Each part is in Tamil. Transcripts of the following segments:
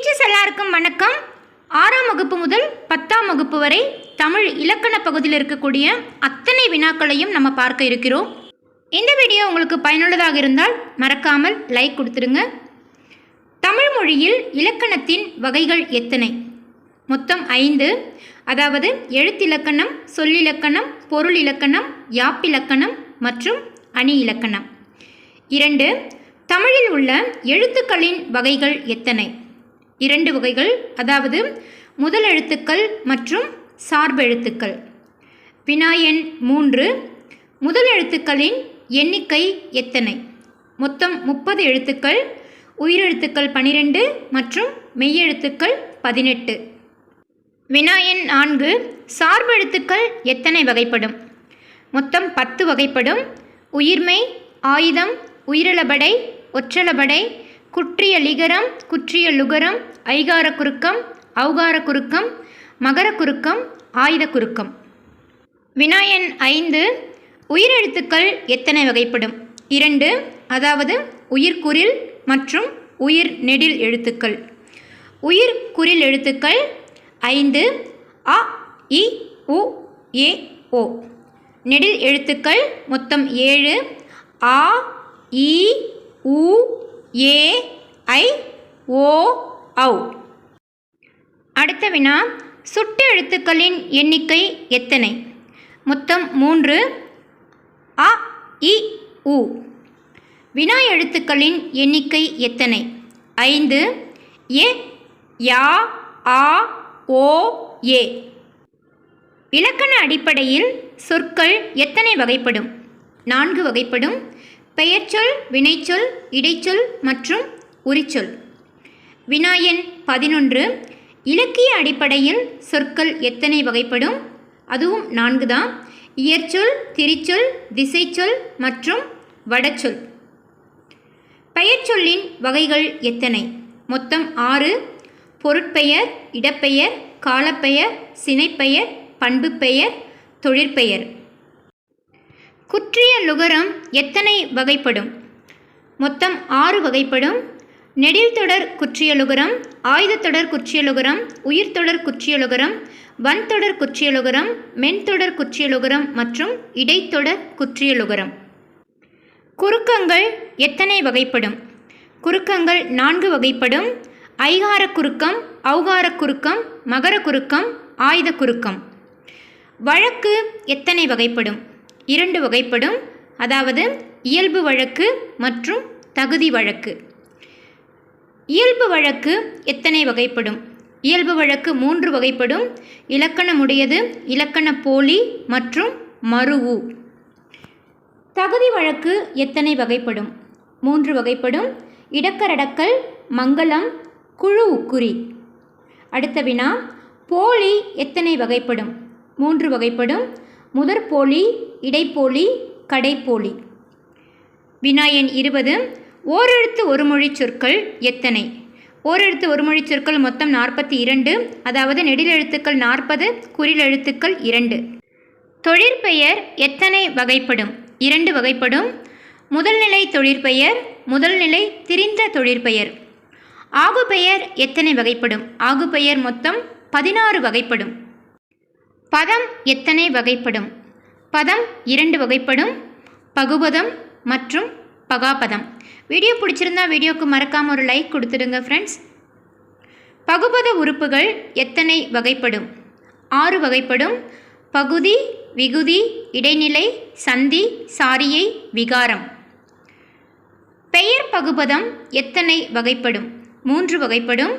டீச்சர்ஸ் எல்லாருக்கும் வணக்கம். ஆறாம் வகுப்பு முதல் பத்தாம் வகுப்பு வரை தமிழ் இலக்கண பகுதியில் இருக்கக்கூடிய அத்தனை வினாக்களையும் நம்ம பார்க்க இருக்கிறோம். இந்த வீடியோ உங்களுக்கு பயனுள்ளதாக இருந்தால் மறக்காமல் லைக் கொடுத்துருங்க. தமிழ் மொழியில் இலக்கணத்தின் வகைகள் எத்தனை? மொத்தம் ஐந்து. அதாவது எழுத்திலக்கணம் சொல்லிலக்கணம் பொருள் இலக்கணம் யாப்பிலக்கணம் மற்றும் அணி இலக்கணம். இரண்டு. தமிழில் உள்ள எழுத்துக்களின் வகைகள் எத்தனை? இரண்டு வகைகள். அதாவது முதல் எழுத்துக்கள் மற்றும் சார்பெழுத்துக்கள் வினா எண் மூன்று. முதல் எழுத்துக்களின் எண்ணிக்கை எத்தனை? மொத்தம் முப்பது எழுத்துக்கள். உயிரெழுத்துக்கள் பனிரெண்டு மற்றும் மெய்யெழுத்துக்கள் பதினெட்டு. வினா எண் நான்கு. சார்பெழுத்துக்கள் எத்தனை வகைப்படும்? மொத்தம் பத்து வகைப்படும். உயிர்மை ஆயுதம் உயிரிழபடை ஒற்றளபடை குற்றிய லிகரம் குற்றிய லுகரம் ஐகார குறுக்கம் அவுகார குறுக்கம் மகர குறுக்கம் ஆயுத குறுக்கம் வினாயன் ஐந்து உயிரெழுத்துக்கள் எத்தனை வகைப்படும்? இரண்டு அதாவது உயிர்குறில் மற்றும் உயிர் நெடில் எழுத்துக்கள். உயிர் குறில் எழுத்துக்கள் ஐந்து அ இ உ ஏ ஓ. நெடில் எழுத்துக்கள் மொத்தம் ஏழு ஆ இ உ ஏ ஐ ஓ ஔ அடுத்த வினா சுட்டு எழுத்துக்களின் எண்ணிக்கை எத்தனை? மொத்தம் மூன்று. அ இ உ வினா எழுத்துக்களின் எண்ணிக்கை எத்தனை? ஐந்து. ஏ யா ஆ ஓ ஏ. இலக்கண அடிப்படையில் சொற்கள் எத்தனை வகைப்படும்? நான்கு வகைப்படும். பெயர்ச்சொல் வினைச்சொல் இடைச்சொல் மற்றும் உரிச்சொல். வினாயன் பதினொன்று. இலக்கிய அடிப்படையில் சொற்கள் எத்தனை வகைப்படும்? அதுவும் நான்கு தான். இயற்சொல் திரிச்சொல் திசைச்சொல் மற்றும் வடச்சொல். பெயர்ச்சொல்லின் வகைகள் எத்தனை? மொத்தம் ஆறு. பொருட்பெயர் இடப்பெயர் காலப்பெயர் சினைப்பெயர் பண்புப்பெயர் தொழிற்பெயர். குற்றிய நுகரம் எத்தனை வகைப்படும்? மொத்தம் ஆறு வகைப்படும். நெடில்தொடர் குற்றியலுகரம் ஆயுதத்தொடர் குற்றியலுகரம் உயிர்த்தொடர் குற்றியலுகரம் வன்தொடர் குற்றியலுகரம் மென்தொடர் குற்றியலுகரம் மற்றும் இடைத்தொடர் குற்றியலுகரம் குறுக்கங்கள் எத்தனை வகைப்படும்? குறுக்கங்கள் நான்கு வகைப்படும். ஐகார குறுக்கம் அவுகார குறுக்கம் மகர குறுக்கம் ஆயுத குறுக்கம். வழக்கு எத்தனை வகைப்படும்? இரண்டு வகைப்படும். அதாவது இயல்பு வழக்கு மற்றும் தகுதி வழக்கு. இயல்பு வழக்கு எத்தனை வகைப்படும்? இயல்பு வழக்கு மூன்று வகைப்படும். இலக்கணமுடையது இலக்கண போலி மற்றும் மருவு தகுதி வழக்கு எத்தனை வகைப்படும்? மூன்று வகைப்படும். இடக்கரடக்கல் மங்களம் குழு உக்குறி. அடுத்த வினா போலி எத்தனை வகைப்படும்? மூன்று வகைப்படும். முதற் போலி இடைப்போலி கடைப்போலி. வினாயன் இருபது ஓரெழுத்து ஒரு மொழி சொற்கள் எத்தனை? ஓரெழுத்து ஒரு மொழி சொற்கள் மொத்தம் நாற்பத்தி இரண்டு அதாவது நெடிலெழுத்துக்கள் நாற்பது குறிலெழுத்துக்கள் இரண்டு. தொழிற்பெயர் எத்தனை வகைப்படும்? இரண்டு வகைப்படும். முதல்நிலை தொழிற்பெயர் முதல்நிலை திரிந்த தொழிற்பெயர் ஆகுபெயர் எத்தனை வகைப்படும்? ஆகுபெயர் மொத்தம் பதினாறு வகைப்படும். பதம் எத்தனை வகைப்படும்? பதம் இரண்டு வகைப்படும். பகுபதம் மற்றும் பகாபதம். வீடியோ பிடிச்சிருந்தா வீடியோக்கு மறக்காமல் ஒரு லைக் கொடுத்துடுங்க ஃப்ரெண்ட்ஸ் பகுபத உறுப்புகள் எத்தனை வகைப்படும்? ஆறு வகைப்படும். பகுதி விகுதி இடைநிலை சந்தி சாரியை விகாரம். பெயர் பகுபதம் எத்தனை வகைப்படும்? மூன்று வகைப்படும்.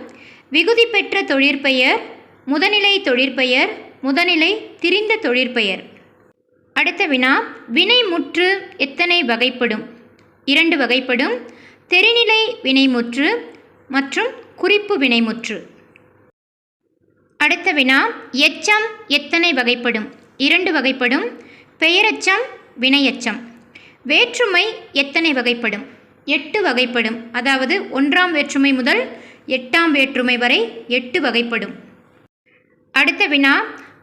விகுதி பெற்ற தொழிற்பெயர் முதநிலை தொழிற்பெயர் முதநிலை திரிந்த தொழிற்பெயர். அடுத்த வினா வினைமுற்று எத்தனை வகைப்படும்? இரண்டு வகைப்படும். தெரிநிலை வினைமுற்று மற்றும் குறிப்பு வினைமுற்று அடுத்த வினா எச்சம் எத்தனை வகைப்படும்? இரண்டு வகைப்படும். பெயரச்சம் வினையச்சம். வேற்றுமை எத்தனை வகைப்படும்? எட்டு வகைப்படும். அதாவது ஒன்றாம் வேற்றுமை முதல் எட்டாம் வேற்றுமை வரை எட்டு வகைப்படும். அடுத்த வினா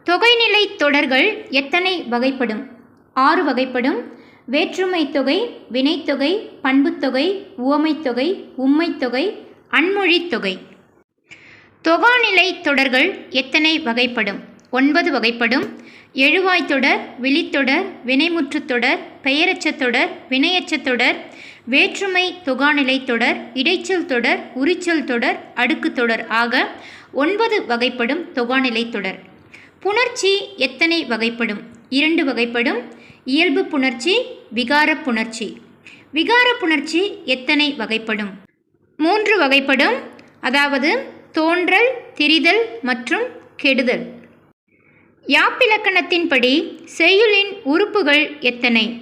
தொகைநிலை தொடர்கள் எத்தனை வகைப்படும்? ஆறு வகைப்படும். வேற்றுமை தொகை வினைத்தொகை பண்புத்தொகை உவமைத்தொகை உம்மைத்தொகை அன்மொழித் தொகை. தொகாநிலை தொடர்கள் எத்தனை வகைப்படும்? ஒன்பது வகைப்படும். எழுவாய்த்தொடர் விழித்தொடர் வினைமுற்றுத் தொடர் வினையச்சத்தொடர் தொடர் தொடர் வேற்றுமை தொகாநிலை தொடர் இடைச்சல் தொடர் உரிச்சல் தொடர் அடுக்குத் தொடர் ஆக ஒன்பது வகைப்படும் தொகாநிலை தொடர். புணர்ச்சி எத்தனை வகைப்படும்? இரண்டு வகைப்படும். இயல்பு புணர்ச்சி விகார புணர்ச்சி. விகார புணர்ச்சி எத்தனை வகைப்படும்? மூன்று வகைப்படும். அதாவது தோன்றல் திரிதல் மற்றும் கெடுதல். யாப்பிலக்கணத்தின்படி செய்யுளின் உறுப்புகள் எத்தனை?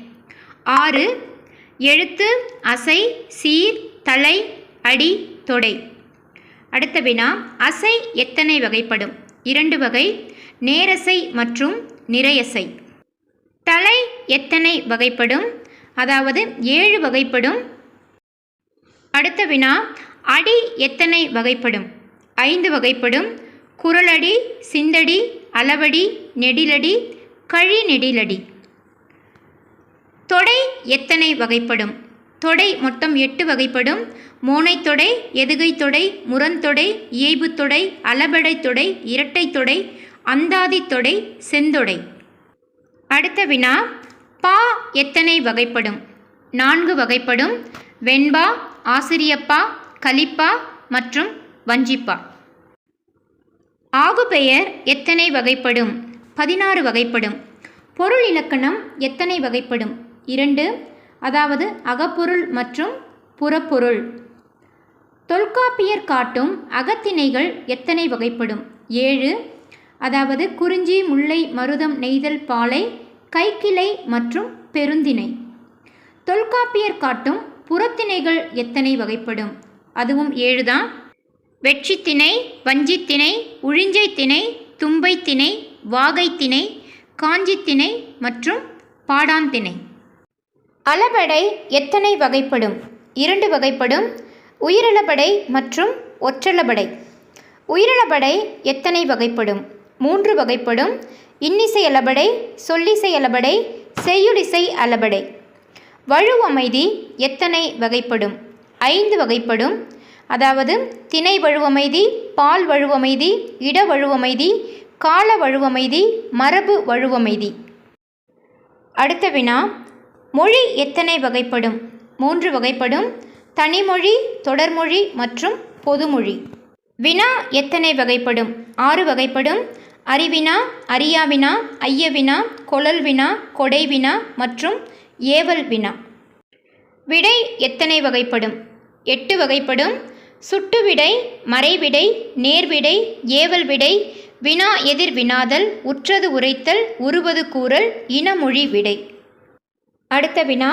ஆறு எழுத்து அசை சீர் தலை அடி தொடை. அடுத்த வினா அசை எத்தனை வகைப்படும்? இரண்டு வகை. நேரசை மற்றும் நிறையசை. தலை எத்தனை வகைப்படும்? அதாவது ஏழு வகைப்படும். அடுத்த வினா அடி எத்தனை வகைப்படும்? ஐந்து வகைப்படும். குரலடி சிந்தடி அளவடி நெடிலடி கழி நெடிலடி. தொடை எத்தனை வகைப்படும்? தொடை மொத்தம் எட்டு வகைப்படும். மோனைத் தொடை எதுகைத் தொடை முரண்தொடை தொடை அந்தாதி தொடை தொடை செந்தொடை. அடுத்த வினா பா எத்தனை வகைப்படும்? நான்கு வகைப்படும். வெண்பா ஆசிரியப்பா கலிப்பா மற்றும் வஞ்சிப்பா. ஆகுபெயர் எத்தனை வகைப்படும்? பதினாறு வகைப்படும். பொருள் இலக்கணம் எத்தனை வகைப்படும்? இரண்டு. அதாவது அகப்பொருள் மற்றும் புறப்பொருள். தொல்காப்பியர் காட்டும் அகத்திணைகள் எத்தனை வகைப்படும்? ஏழு. அதாவது குறிஞ்சி முல்லை மருதம் நெய்தல் பாலை கைக்கிளை மற்றும் பெருந்திணை. தொல்காப்பியர் காட்டும் புறத்திணைகள் எத்தனை வகைப்படும்? அதுவும் ஏழுதான். வெட்சித்திணை வஞ்சித்திணை உழிஞ்சைத்திணை தும்பைத்திணை வாகைத்திணை காஞ்சித்திணை மற்றும் பாடாந்திணை. அளபடை எத்தனை வகைப்படும்? இரண்டு வகைப்படும். உயிரிழபடை மற்றும் ஒற்றளபடை. உயிரிழபடை எத்தனை வகைப்படும்? மூன்று வகைப்படும். இன்னிசை அளபடை சொல்லிசை அளபடை செய்யுளிசை அளபடை. வழுவமைதி எத்தனை வகைப்படும்? ஐந்து வகைப்படும். அதாவது திணை வழுவமைதி பால் வழுவமைதி இட வழுவமைதி கால வழுவமைதி மரபு வழுவமைதி. அடுத்த வினா மொழி எத்தனை வகைப்படும்? மூன்று வகைப்படும். தனிமொழி தொடர்மொழி மற்றும் பொதுமொழி. வினா எத்தனை வகைப்படும்? ஆறு வகைப்படும். அறிவினா அறியாவினா ஐயவினா கொழல் வினா கொடை வினா மற்றும் ஏவல் வினா விடை எத்தனை வகைப்படும்? எட்டு வகைப்படும். சுட்டு விடை மறைவிடை நேர்விடை ஏவல் விடை வினா எதிர் வினாதல் உற்றது உரைத்தல் உருவது கூறல் இனமொழி விடை. அடுத்த வினா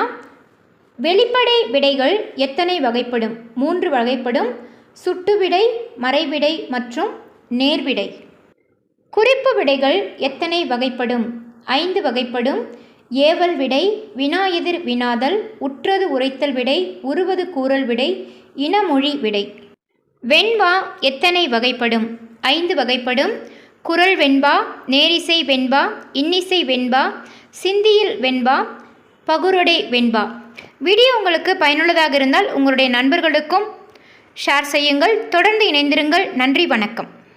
வெளிப்படை விடைகள் எத்தனை வகைப்படும்? மூன்று வகைப்படும். சுட்டுவிடை மறைவிடை மற்றும் நேர்விடை குறிப்பு விடைகள் எத்தனை வகைப்படும்? ஐந்து வகைப்படும். ஏவல் விடை வினா எதிர் வினாதல் உற்றது உரைத்தல் விடை உருவது கூறல் விடை இனமொழி விடை. வெண்பா எத்தனை வகைப்படும்? ஐந்து வகைப்படும். குரல் வெண்பா நேரிசை வெண்பா இன்னிசை வெண்பா சிந்தியில் வெண்பா பகுரொடை வெண்பா. வீடியோ உங்களுக்கு பயனுள்ளதாக இருந்தால் உங்களுடைய நண்பர்களுக்கும் ஷேர் செய்யுங்கள். தொடர்ந்து இணைந்திருங்கள். நன்றி வணக்கம்.